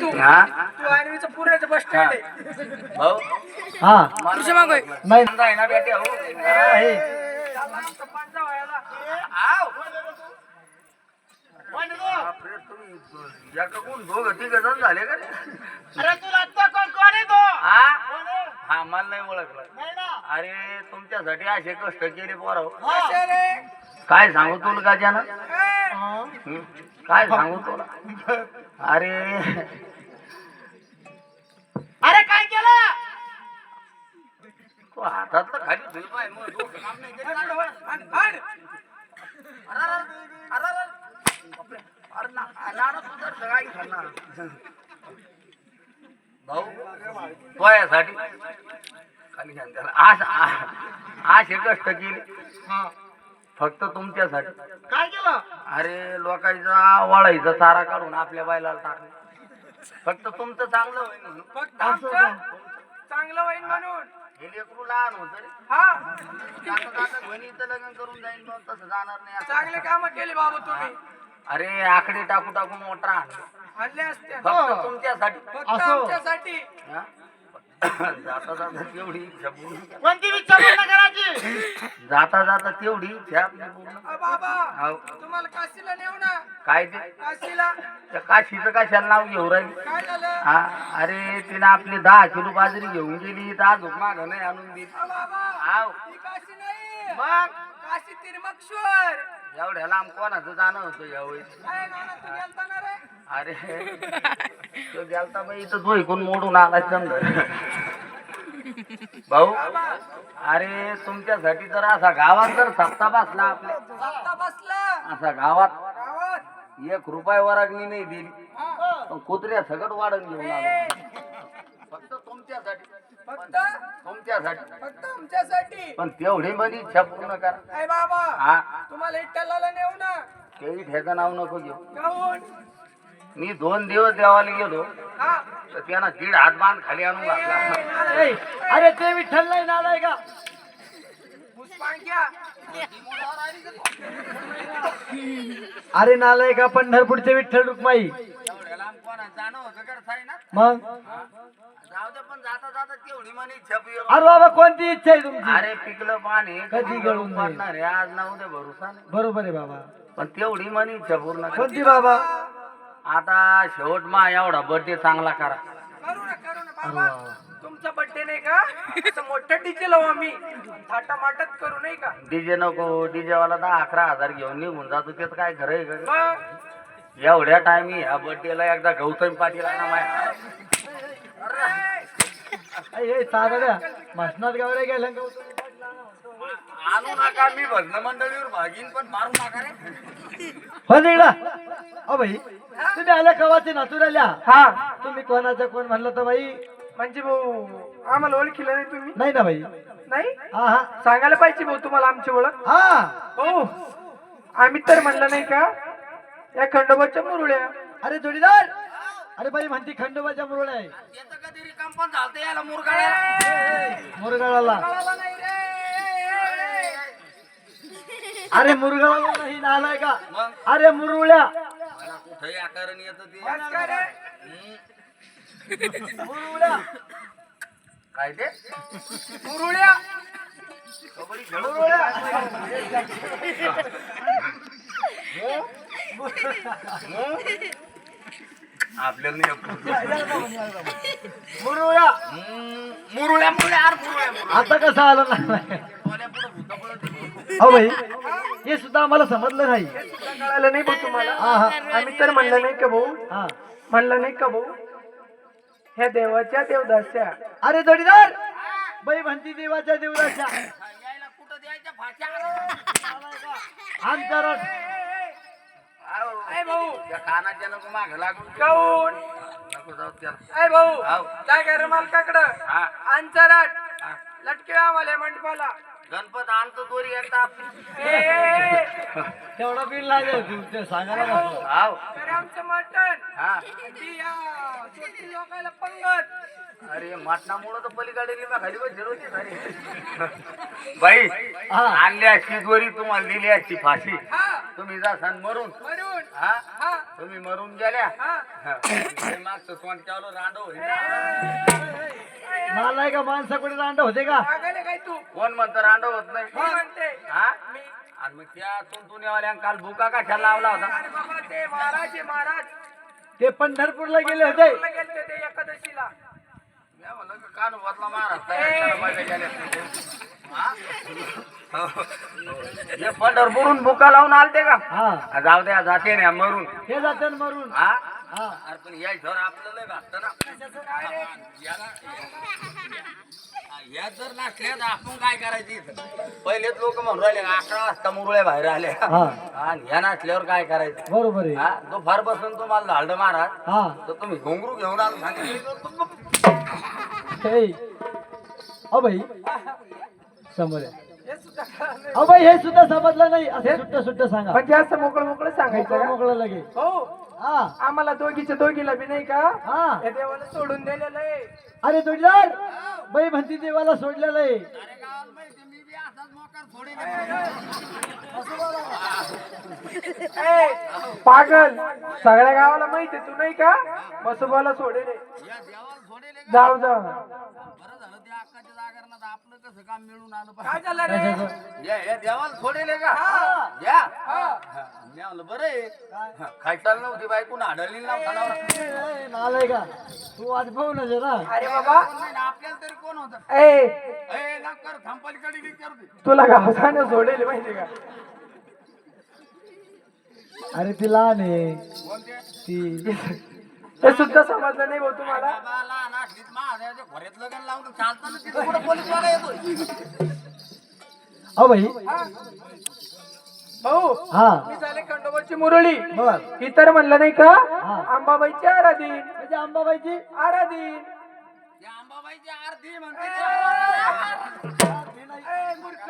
तू. हा? तू bus stand आहे. भाऊ? हा. कृषी मागोय नाही. समजा आहे ना बेटे. आव. बापरे, तुम्ही एका कोण दोघं तिघ जण झाले का रे? अरे तू लागतो कोण कोण आहे तो? हा? हा मला नाही ओळखलं. नाही ना. अरे तुमच्यासाठी असे कष्ट केले पोराव रे? काय सांगू तुला का ज्यानं ए, हं? काय सांगू तुला? अरे हातातलं खाली ठेव पाय, मग डोकं काम नाही केलं. हाड, हाड. अरे, अरे, अरे, अरे. बापरे. अरे, ना- नारळ सुधारलं, काय करणार? भाऊ पोयासाठी खाली घ्या ना त्याला. आज आ- असे कष्ट केले हा. फक्त तुमच्यासाठी काय केलं अरे लोकांचा वळायचा चारा काढून आपल्या बैलाला टाकले फक्त तुमचं चांगलं होईल म्हणून. फक्त आमचं चांगलं होईल म्हणून हे लेकरू लहान होत रे हा जाता लग्न करून जाईल मग तसं जाणार नाही असं. चांगले काम केले बाबा तुम्ही अरे आकडे टाकू टाकू मोठा आणला. आणले असते फक्त तुमच्यासाठी फक्त असो. आमच्यासाठी हा? जाता जाता तेवढी इच्छा पूर्ण करा. कोणती इच्छा पूर्ण करायची? जाता जाता तेवढी इच्छा आपली पूर्ण अ बाबा हाव. तुम्हाला काशीला नेऊ ना. काय ते? काशीला. त्या काशीचं कशाला नाव घेऊ राहील? काय झालं? हा अरे तिने आपली दहा किलो बाजरी घेऊन गेली. तर आज माग नाही आणून दिली. अ बाबा हाव. ती काशी नाही. मग? काशी तिरमक्षवर एवढ्या लांब कोणाचं जाणं होतं यावेळेस काय नाना तू गेलता ना रे? अरे. तो गेलता बाई तर तो इकून मोडून आला समजा भाऊ अरे तुमच्यासाठी जर असा गावात जर सत्ता बसला आपल्या. असा गावात. गावात. एक रुपये वरागणी नाही दिली. हा. पण कुत्र्या सगळं वाढून घेऊन आलो. फक्त तुमच्यासाठी. फक्त? तुमच्यासाठी. फक्त आमच्यासाठी? पण तेवढी माझी इच्छा पूर्ण करा. बाबा हा. तुम्हाला इट्टलाला नेऊ ना. तेही ठेका नाव नको घेऊ. मी दोन दिवस देवाला गेलो तर त्यानं दीड हात बांध खाली आणून घातला. अरे ते विठ्ठल नाही नालाय का? अरे नालाय का पंढरपूरचे विठ्ठल रुक्माई? मग. अरे बाबा कोणती इच्छा आहे तुमची? अरे पिकलं पाणी कधी गळून जाईल. पडणार आहे आज ना उद्या भरोसा नाही. बरोबर आहे बाबा. पण तेवढी म्हणे इच्छा पूर्ण. कोणती बाबा? आता शेवट मा एवढा बर्थडे चांगला करा. करू ना करू ना बाबा. तुमचा बर्थडे नाही का? असं मोठं डीजे लावू आम्ही. थाटा माटात करू नाही का? डीजे नको डीजे वाला दहा अकरा हजार घेऊन निघून जातो त्याचं काय खरं आहे का? मग? एवढ्या टाइम ह्या बर्थडेला एकदा गौतम पाटील ना माय. ए, ए, साधड्या मसनात गावरे गेल्या का आणू नका मी भजन मंडळीवर भागीन पण मारू नका रे. हो निघला अ भाई तुम्ही आल्या कवाचे नातून आल्या हा. तुम्ही कोणाचं कोण म्हणलं तर बाई? म्हणजे भाऊ आम्हाला ओळखीलं नाही तुम्ही? नाही ना बाई. नाही? हा हा. सांगायला पाहिजे भाऊ तुम्हाला आमची ओळख. हा. हो आम्ही तर म्हणलं नाही का या खंडोबाच्या मुरुळ्या. अरे जोडीदार! अरे बाई म्हणती खंडोबाच्या मुरळ आहे. येतं कधी रिकाम पण झालतं याला मुरगाळ्या मुरगाळाला नाही रे अरे मुरगाळाला नाही नालाय का? अरे मुरुळ्या. कुठेही आकारण येतं ते. मुरुळ्या. काय ते? मुरुळ्या. आपल्याला मुरुळ्या. मुरुळ्या. आता कसं आलं? ना हो भाई हे. सुद्धा आम्हाला समजलं नाही. सुद्धा कळालं नाही भाऊ तुम्हाला. हा हा. आम्ही तर म्हणलं नाही का भाऊ? हा. म्हणलं नाही का भाऊ? ह्या देवाच्या देवदास्या. अरे जोडीदार! बाई म्हणती देवाच्या देवराच्या आहो. ऐ भाऊ. त्या कानाच्या नको माग लागून काऊन? नको जाऊ त्याला. ऐ भाऊ. हाव. काय कर मालकाकडं. हा. अंतराट हा. लटके आम्हाला मंडपाला. गणपत आणतो दोरी एकदा तेवढा बिल लागेल तू ते सांगायला नको. हाव. अरे आमचं मटण. हा. ती या छोटी लोकायला पंगत. अरे मटणामुळं तर पलीकडे लिंबा खाली बसली होती सारी बाई हा. आणली असती दोरी तुम्हाला दिली असती फाशी. हा. तुम्ही जा सन मरून. म्हणून हा? हा. तुम्ही मरून गेल्या. हा. मागचं तोंड चालू रांडो होईल. मला का माणसा कोणी रांड होते का? काय तू? कोण म्हणतं रांडो होत नाही? मी म्हणते. हा? मी आणि मग त्या तुंतुण्यावाल्यां काल भुका कशाला लावला होता? अरे बाबा ते महाराज महाराज. ते पंढरपूरला गेले होते. पंढरपूरला गेलते ते एकादशीला. मी म्हणलं की कान बदला महाराज. हा? पंढरपूरून भुका लावून आलते का? हा. जाऊ द्या जाते ना मरून. हे जाते ना मरून. हा? हा. अरे पण या जर आपल्याला घातलं ना. याला- या जर नसल्या तर आपण काय करायचं इथं? पहिलेच लोक म्हणून राहिले अकरा वाजता मुरळे बाहेर आले हा. आणि ह्या नसल्यावर काय करायचं? बरोबर आहे. हा तो फार बसून तुम्हाला झालं महाराज. हा. तर तुम्ही घोंगरू घेऊन आलो सांगितलं हे. अ समोर. हे नाही. अ हे सुद्धा समजलं नाही. असं सुट्ट सुट्ट सांगा. म्हणजे असं मोकळं मोकळं सांगायचं मोकळं का? मोकळं लगे हा. आम्हाला दोघीच्या दोघीला बी नाही का? हा. या देवाला सोडून दिलेलं आहे. अरे जोडीदार बाई म्हणती देवाला सोडलेलं आहे. ए, पागल सगळ्या गावाला माहिती आहे, तू नाही का? मसोबाला सोडेल जाऊ जाऊ. आपलं कसं काम मिळून आलं काय झालं रे? या या देवाला सोडेले का? हा. या. हा. मी म्हणलं बरं आहे. खायचाल नव्हती बायकून आढळली नालाय का? तू आज पाहू ना. जरा अरे बाबा. नाही ना, आपल्याला तरी कोण होतं? ए. ए ना कर. तुला गावसाने सोडेल माहिती का? अरे ती लहान आहे. ती हे सुद्धा समजलं नाही भाऊ तुम्हाला? अ बाई. भाऊ हा. मी झाले खंडोबाची मुरळी. बर. इतर म्हणलं नाही का? हा. अंबाबाईची आराधीन म्हणजे अंबाबाईची आराधीन त्या अंबाबाईची आरती म्हणते. ते. मूर्ख,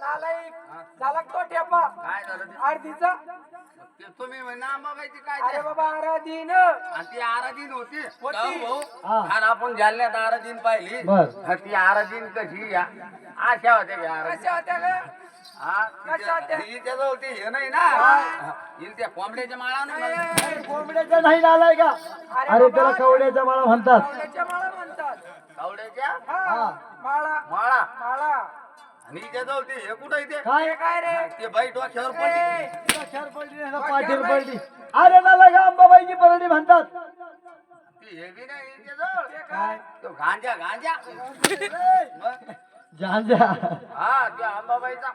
नालायक, झाला का तो ठेपा? काय झालं ते? आरतीचा? ते तुम्ही म्हणा काय अरे? बाबा आराधीन. आणि ती आराधीन होती. होती. जाऊ भाऊ. हा. आणि आपण जालन्यात आराधीन पाहिली. हा, ती आराधीन कशी या? आशा होते का आराधीन. कशा होत्या ग हा कशा होत्या? हिच्याजवळ ते हे नाही ना? हिला त्या कोंबड्याच्या माळा नाही कोंबड्याचा नालाय का? अरे त्याला कवड्याचा माळा म्हणतात. कवड्याच्या माळा म्हणतात. कावड्याच्या हा माळा. माळा. माळा. आणि हिच्याजवळ ते हे कुठं इथे? काय काय रे? ते बाई डोक्यावर पडली. खेर पडली नाही ना, पाठीवर पडली. अरे नालाय का अंबाबाईची परडी म्हणतात. ती हे बी नाही हिच्याजवळ ते काय? तो गांजा गांजा. मग? झांजा हा त्या अंबाबाईचा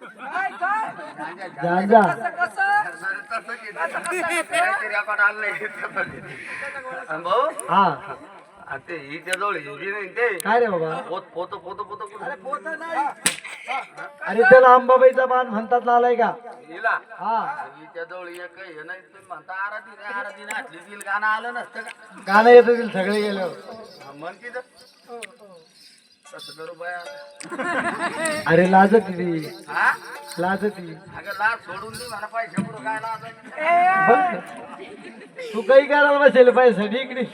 काय काय? गांजा झांजा कसं कसं? जरा तसं की कसं कसं? काहीतरी रेकॉर्ड आणलंय. तसं. आणि भाऊ? हा. आणि ते हिच्याजवळ हिंदी नाही ते? काय रे बाबा? पोत पोत पोत पोत अरे त्याला अंबाबाईचा मान म्हणतात नालाय का? हिला? हा. हिच्याजवळ एक हे नाही तुम्ही म्हणता आराधी आराधी असली तिला गाणं आलं नसतं का? गाणं येत होतील सगळे गेल्यावर हा, म्हण की तर. कसं करू बाया अरे लाजत ती. हा? लाजत ती अगं लाज सोडून दे म्हणा पैसे पुढं काय लाज बघ तू काही करायला बसेल पैसे इकडे.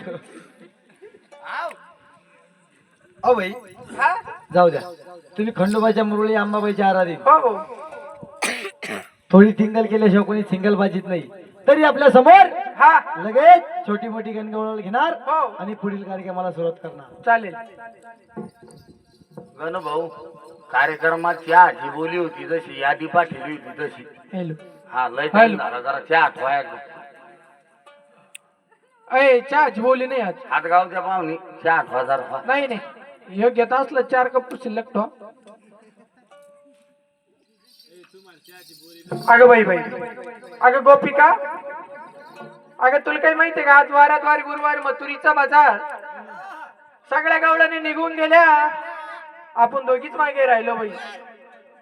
हा? जाऊ द्या. तुम्ही खंडोबाच्या मुरळी अंबाबाईच्या आराधीन हो हो. थोडी थिंगल केल्याशिवाय कोणी सिंगल बाजीत नाही. तरी आपल्यासमोर हा. लगेच छोटी मोठी गणगवळ घेणार हो. आणि पुढील कार्यक्रमाला सुरुवात करणार. चालेल. गण भाऊ कार्यक्रमात चहा जी बोली होती जशी यादी पाठवली होती तशी. हॅलो. हा लय जरा चहा ठोया अय चहा बोली नाही आज. हातगावच्या पाहुणी चहा ठोया जरा. नाही नाही. हे घेत असलं चार कप सिलेक्ट हो अगं बाई बाई. अगं गोपिका. अगं तुला काही माहितीये का? आज वारात गुरुवार मथुरीचा बाजार. सगळ्या गावड्याने निघून गेल्या. आपण दोघीच मागे राहिलो बाई.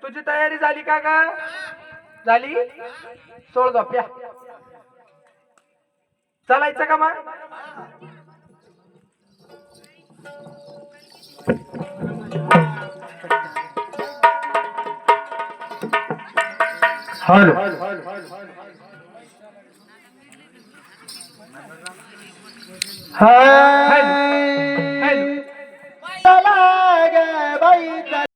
तुझी तयारी झाली का का झाली? सोळ गप्या चालायचं का मग? हॅलो हा